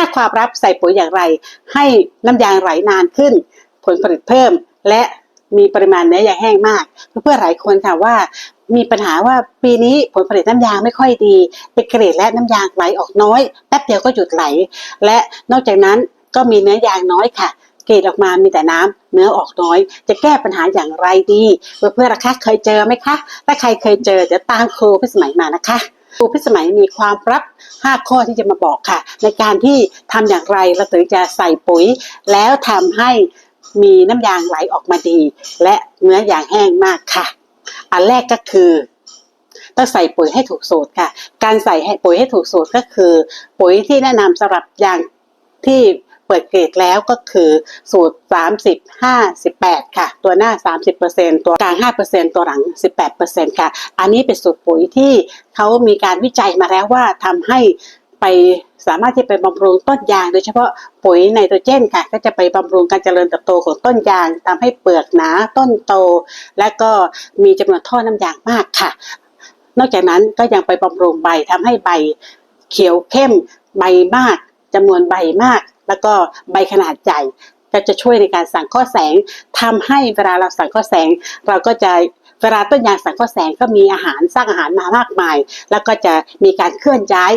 5ความลับใส่ปุ๋ยอย่างไร ให้น้ำยางไหลนานขึ้น ผลผลิตเพิ่ม และมีปริมาณเนื้อยางแห้งมาก เพื่อนๆหลายคนค่ะว่ามีปัญหาว่าปีนี้ผลผลิตน้ำยางไม่ค่อยดีเป็นเกรดและน้ำยางไหลออกน้อยแป๊บเดียวก็หยุดไหล และนอกจากนั้นก็มีเนื้อยางน้อยค่ะ เกรดออกมามีแต่น้ำเนื้อออกน้อย จะแก้ปัญหาอย่างไรดี เพื่อนๆนะคะเคยเจอไหมคะถ้าใครเคยเจอจะตามครูพิสมัยมานะคะ ครูพิสมัยมีความลับ 5 ข้อที่จะมาบอกค่ะ ในการที่ทำอย่างไรเราถึงจะใส่ปุ๋ย แล้วทำให้มีน้ำยางไหลออกมาดี และเนื้อยางแห้งมากค่ะ อันแรกก็คือต้องใส่ปุ๋ยให้ถูกสูตรค่ะ การใส่ให้ปุ๋ยให้ถูกสูตรก็คือ ปุ๋ยที่แนะนำสำหรับยางที่ เปิดเกรดแล้วก็คือสูตร 30 58 ค่ะ ตัวหน้า 30%ตัวกลาง 5%ตัวหลัง 18%ค่ะ อันนี้เป็นสูตรปุ๋ยที่เขามีการวิจัยมาแล้วว่าทำให้ไปสามารถที่ไปบำรุงต้นยางโดยเฉพาะปุ๋ยไนโตรเจนค่ะ ก็จะไปบำรุงการเจริญเติบโตของต้นยางทำให้เปลือกหนาต้นโต และก็มีจำนวนท่อน้ำยางมากค่ะ นอกจากนั้นก็ยังไปบำรุงใบทำให้ใบเขียวเข้มใบมาก จำนวนใบมาก แล้วก็ใบขนาดใหญ่ก็จะช่วยในการสังเคราะห์แสงทำให้เวลาเราสังเคราะห์แสง เราก็จะเวลาต้นยางสังเคราะห์แสงก็มีอาหารสร้างอาหารมามากมาย แล้วก็จะมีการเคลื่อนย้าย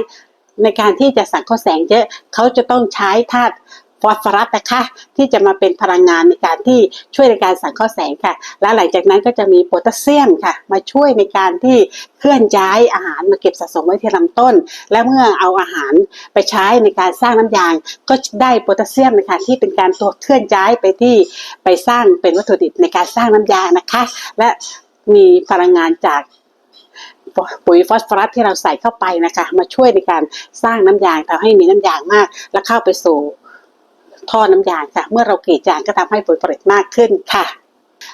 ในการที่จะสังเคราะห์แสงเยอะเขาจะต้องใช้ธาตุ ฟอสฟอรัสนะคะ ที่จะมาเป็นพลังงานในการที่ช่วยในการสังเคราะห์แสงค่ะ และหลังจากนั้นก็จะมีโพแทสเซียมค่ะ มาช่วยในการที่เคลื่อนย้ายอาหารมาเก็บสะสมไว้ที่ลำต้น และเมื่อเอาอาหารไปใช้ในการสร้างน้ำยาง ก็ได้โพแทสเซียมนะคะที่เป็นการตัวเคลื่อนย้ายไปที่ไปสร้างเป็นวัตถุดิบในการสร้างน้ำยางนะคะ และมีพลังงานจากปุ๋ยฟอสฟอรัสที่เราใส่เข้าไปนะคะ มาช่วยในการสร้างน้ำยางทำให้มีน้ำยางมาก และเข้าไปสู่ ท่อน้ำยางค่ะ เมื่อเรากรีดยางก็ทำให้ผลผลิตมากขึ้นค่ะ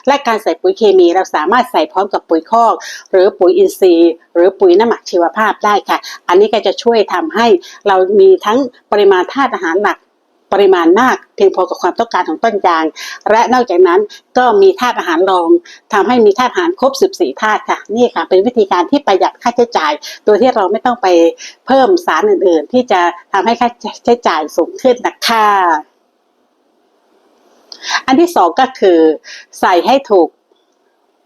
และการใส่ปุ๋ยเคมีเราสามารถใส่พร้อมกับปุ๋ยคอก หรือปุ๋ยอินทรีย์ หรือปุ๋ยน้ำหมักชีวภาพได้ค่ะ อันนี้ก็จะช่วยทำให้เรามีทั้งปริมาณธาตุอาหารหลักปริมาณมากเพียงพอกับความต้องการของต้นยาง และนอกจากนั้นก็มีธาตุอาหารรองทำให้มีธาตุอาหารครบ 14ธาตุค่ะนี่ค่ะ เป็นวิธีการที่ประหยัดค่าใช้จ่าย โดยที่เราไม่ต้องไปเพิ่มสารอื่นๆ ที่จะทำให้ค่าใช้จ่ายสูงขึ้นนะคะ อันที่สองก็คือใส่ให้ถูก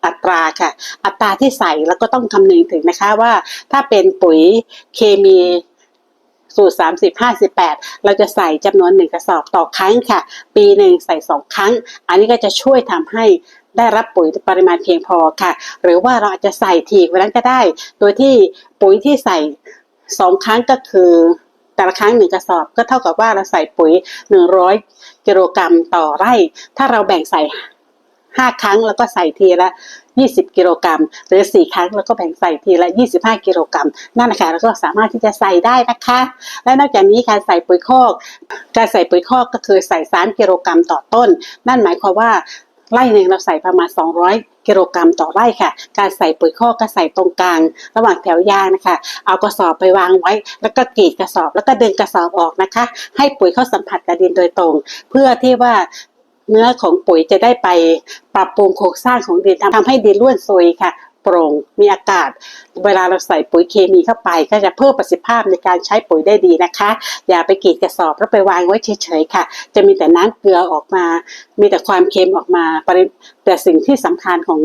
อัตราค่ะ อัตราที่ใส่แล้วก็ต้องคำนึงถึงนะคะว่า ถ้าเป็นปุ๋ยเคมีสูตร 30 58 เราจะใส่จำนวนหนึ่งกระสอบต่อครั้งค่ะ ปีหนึ่งใส่สองครั้ง อันนี้ก็จะช่วยทำให้ได้รับปุ๋ยปริมาณเพียงพอค่ะ หรือว่าเราอาจจะใส่ทีกไว้นั้นก็ได้ โดยที่ปุ๋ยที่ใส่สองครั้งก็คือ แต่ละครั้งหนึ่งกระสอบก็เท่ากับว่าเราใส่ปุ๋ย 100กิโลกรัมต่อไร่ ถ้าเราแบ่งใส่5ครั้งแล้วก็ใส่ทีละ 20 กิโลกรัม หรือ 4 ครั้งแล้วก็แบ่งใส่ทีละ 25 กิโลกรัม นั่นนะคะเราก็สามารถที่จะใส่ได้นะคะ และนอกจากนี้การใส่ปุ๋ยคอก การใส่ปุ๋ยคอกก็คือใส่ 3 กิโลกรัมต่อต้น นั่นหมายความว่า ไร่หนึ่งเราใส่ประมาณ 200 กิโลกรัมต่อไร่ค่ะ การใส่ปุ๋ยคอกก็ใส่ตรงกลาง ระหว่างแถวยางนะคะ เอากระสอบไปวางไว้ แล้วก็กรีดกระสอบ แล้วก็ดึงกระสอบออกนะคะ ให้ปุ๋ยเข้าสัมผัสกับดินโดยตรง เพื่อที่ว่าเนื้อของปุ๋ยจะได้ไปปรับปรุงโครงสร้างของดินทำให้ดินร่วนซุยค่ะ โปร่ง มีอากาศ เวลาเราใส่ปุ๋ยเคมีเข้าไป ก็จะเพิ่มประสิทธิภาพในการใช้ปุ๋ยได้ดีนะคะ อย่าไปกรีดกระสอบแล้วไปวางไว้เฉยๆค่ะ จะมีแต่น้ำเกลือออกมา มีแต่ความเค็มออกมาแต่สิ่งที่สำคัญของ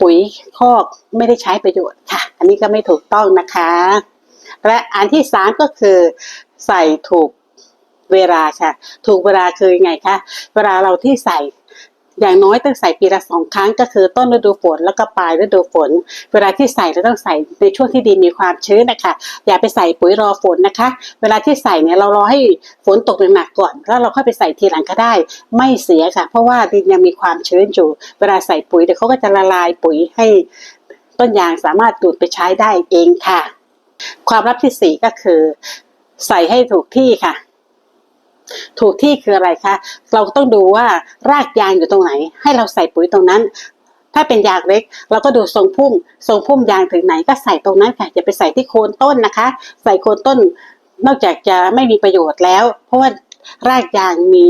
ปุ๋ยคอกไม่ได้ใช้ประโยชน์ค่ะ อันนี้ก็ไม่ถูกต้องนะคะ และอันที่สามก็คือใส่ถูกเวลาค่ะ ถูกเวลาคือยังไงคะ เวลาเราที่ใส่ อย่างน้อยต้องใส่ปีละสองครั้งก็คือต้นฤดูฝนแล้วก็ปลายฤดูฝน เวลาที่ใส่เราต้องใส่ในช่วงที่ดินมีความชื้นนะคะอย่าไปใส่ปุ๋ยรอฝนนะคะ เวลาที่ใส่เนี่ยเรารอให้ฝนตกหนักๆก่อน แล้วเราค่อยไปใส่ทีหลังก็ได้ ไม่เสียค่ะ เพราะว่าดินยังมีความชื้นอยู่ เวลาใส่ปุ๋ยเดี๋ยวเขาก็จะละลายปุ๋ยให้ต้นยางสามารถดูดไปใช้ได้เองค่ะ ความลับที่สี่ก็คือ ใส่ให้ถูกที่ค่ะ ถูกที่คืออะไรคะ เราต้องดูว่ารากยางอยู่ตรงไหน ให้เราใส่ปุ๋ยตรงนั้น ถ้าเป็นยางเล็ก เราก็ดูทรงพุ่ม ทรงพุ่มยางถึงไหนก็ใส่ตรงนั้นค่ะ อย่าไปใส่ที่โคนต้นนะคะ ใส่โคนต้น นอกจากจะไม่มีประโยชน์แล้ว เพราะว่ารากยางมี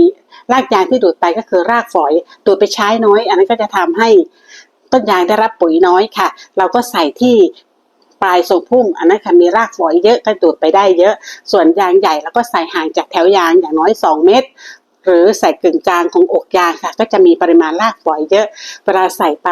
รากยางที่ดูดไปก็คือรากฝอยดูดไปใช้น้อย อันนั้นก็จะทำให้ต้นยางได้รับปุ๋ยน้อยค่ะ เราก็ใส่ที่ ปลายทรงพุ่มอันนั้นค่ะมีรากฝอยเยอะก็ดูดไปได้เยอะ ส่วนยางใหญ่แล้วก็ใส่ห่างจากแถวยางอย่างน้อย 2 เมตร หรือใส่กึ่งกลางของอกยางค่ะ ก็จะมีปริมาณรากฝอยเยอะ เวลาใส่ไป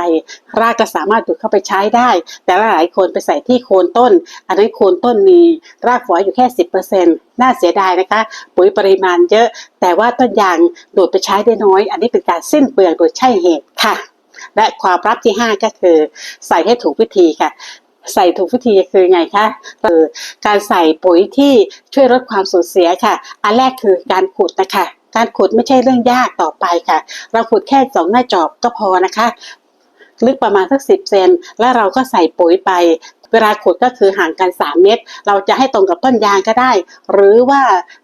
รากก็สามารถดูดเข้าไปใช้ได้ แต่หลายคนไปใส่ที่โคนต้น อันนั้นโคนต้นมีรากฝอยอยู่แค่ 10%น่าเสียดายนะคะ ปุ๋ยปริมาณเยอะ แต่ว่าต้นยางดูดไปใช้ได้น้อย อันนี้เป็นการสิ้นเปลืองโดยใช่เหตุค่ะและความลับที่ 5 ก็คือ ใส่ให้ถูกวิธีค่ะ ใส่ถูกวิธีคือไงคะคือการใส่ปุ๋ยที่ช่วยลดความสูญเสียค่ะ อันแรกคือการขุดนะคะ การขุดไม่ใช่เรื่องยากต่อไปค่ะ เราขุดแค่สองหน้าจอบก็พอนะคะ ลึกประมาณสักสิบเซนแล้วเราก็ใส่ปุ๋ยไปเวลาขุดก็คือห่างกัน 3 เมตร เราจะให้ตรงกับต้นยางก็ได้ หรือว่า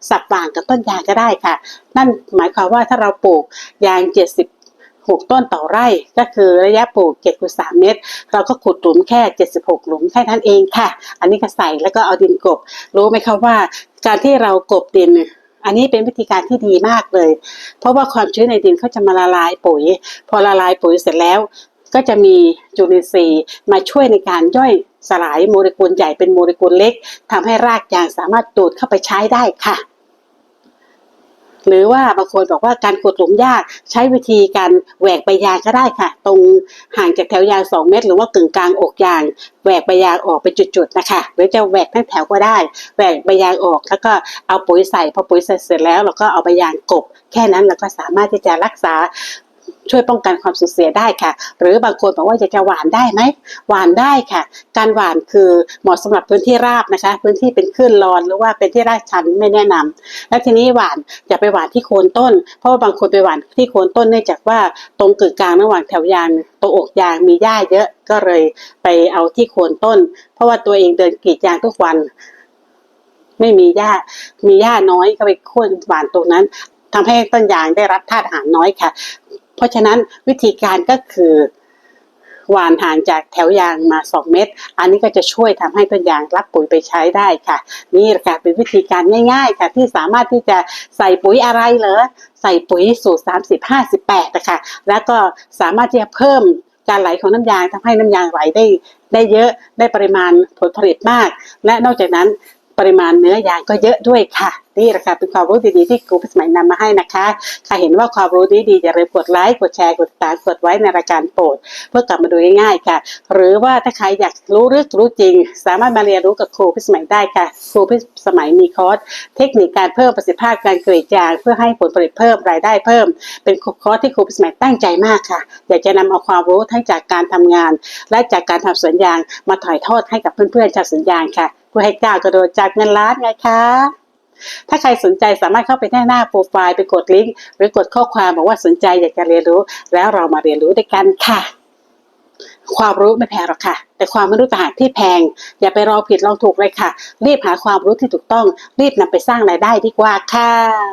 สับว่างกับต้นยางก็ได้ค่ะ นั่นหมายความว่าถ้าเราปลูกยาง 76ต้นต่อไร่ ก็คือระยะปลูก7คูณ3เมตร เราก็ขุดหลุมแค่ 76 หลุมแค่นั้นเองค่ะ อันนี้ก็ใส่แล้วก็เอาดินกบ รู้ไหมคะว่า การที่เรากบดินอันนี้เป็นวิธีการที่ดีมากเลย เพราะว่าความชื้นในดินเขาจะมาละลายปุ๋ย พอละลายปุ๋ยเสร็จแล้ว ก็จะมีจุลินทรีย์มาช่วยในการย่อยสลายโมเลกุลใหญ่เป็นโมเลกุลเล็กทำให้รากยางสามารถดูดเข้าไปใช้ได้ค่ะ หรือว่าบางคนบอกว่าการกดหลุมยากใช้วิธีการแหวกใบยางก็ได้ค่ะ ตรงห่างจากแถวยาง 2 เมตร หรือว่ากึ่งกลางอกยางแหวกใบยางออกเป็นจุดๆนะคะหรือจะแหวกทั้งแถวก็ได้แหวกใบยางออกแล้วก็เอาปุ๋ยใส่พอปุ๋ยใส่เสร็จแล้วเราก็เอาใบยางกบ แค่นั้นเราก็สามารถที่จะรักษา ช่วยป้องกันความสูญเสียได้ค่ะ หรือบางคนบอกว่าอยากจะหวานได้ไหมหวานได้ค่ะ การหวานคือเหมาะสำหรับพื้นที่ราบนะคะ พื้นที่เป็นคลื่นรอนหรือว่าเป็นที่ราดชันไม่แนะนำแล้วทีนี้หวานอย่าไปหวานที่โคนต้น เพราะว่าบางคนไปหวานที่โคนต้นเนื่องจากว่าตรงกึ่งกลางระหว่างแถวยางตรงอกยางมีหญ้าเยอะก็เลยไปเอาที่โคนต้น เพราะว่าตัวเองเดินกรีดยางทุกวัน ไม่มีหญ้ามีหญ้าน้อยก็ไปโค่นหวานตรงนั้นทำให้ต้นยางได้รับธาตุอาหารน้อยค่ะ เพราะฉะนั้นวิธีการก็คือหวานห่างจากแถวยางมา 2 เมตรอันนี้ก็จะช่วยทำให้ต้นยางรับปุ๋ยไปใช้ได้ค่ะ นี่แหละค่ะเป็นวิธีการง่าย ๆ ค่ะ ที่สามารถที่จะใส่ปุ๋ยอะไรเหรอ ใส่ปุ๋ยสูตร 30 58นะคะแล้วก็สามารถที่จะเพิ่มการไหลของน้ำยางทำให้น้ำยางไหลได้ได้เยอะได้ปริมาณผลผลิตมาก และนอกจากนั้น ปริมาณเนื้อยางก็เยอะด้วยค่ะนี่แหละค่ะเป็นความรู้ดีๆที่ครูพิสมัยนำมาให้นะคะใครเห็นว่าความรู้นี้ดีอย่าลืมกดไลค์กดแชร์กดติดตามกดไว้ในรายการโปรดเพื่อกลับมาดูง่ายๆค่ะ หรือว่าถ้าใครอยากรู้เรื่องรู้จริง สามารถมาเรียนรู้กับครูพิสมัยได้ค่ะ ครูพิสมัยมีคอร์สเทคนิคการเพิ่มประสิทธิภาพการกรีดยาง เพื่อให้ผลผลิตเพิ่มรายได้เพิ่ม เป็นคอร์สที่ครูพิสมัยตั้งใจมากค่ะ อยากจะนำเอาความรู้ทั้งจากการทำงาน และจากการทำสวนยางมาถ่ายทอดให้กับเพื่อนๆชาวสวนยางค่ะ เพื่อให้ก้าวกระโดดจากเงินล้านไงคะถ้าใครสนใจสามารถเข้าไปที่หน้าโปรไฟล์ไปกดลิงก์หรือกดข้อความบอกว่าสนใจอยากจะเรียนรู้ แล้วเรามาเรียนรู้ด้วยกันค่ะ ความรู้ไม่แพงหรอกค่ะ แต่ความไม่รู้ต่างหากที่แพง อย่าไปรอผิดลองถูกเลยค่ะ รีบหาความรู้ที่ถูกต้อง รีบนำไปสร้างรายได้ดีกว่าค่ะ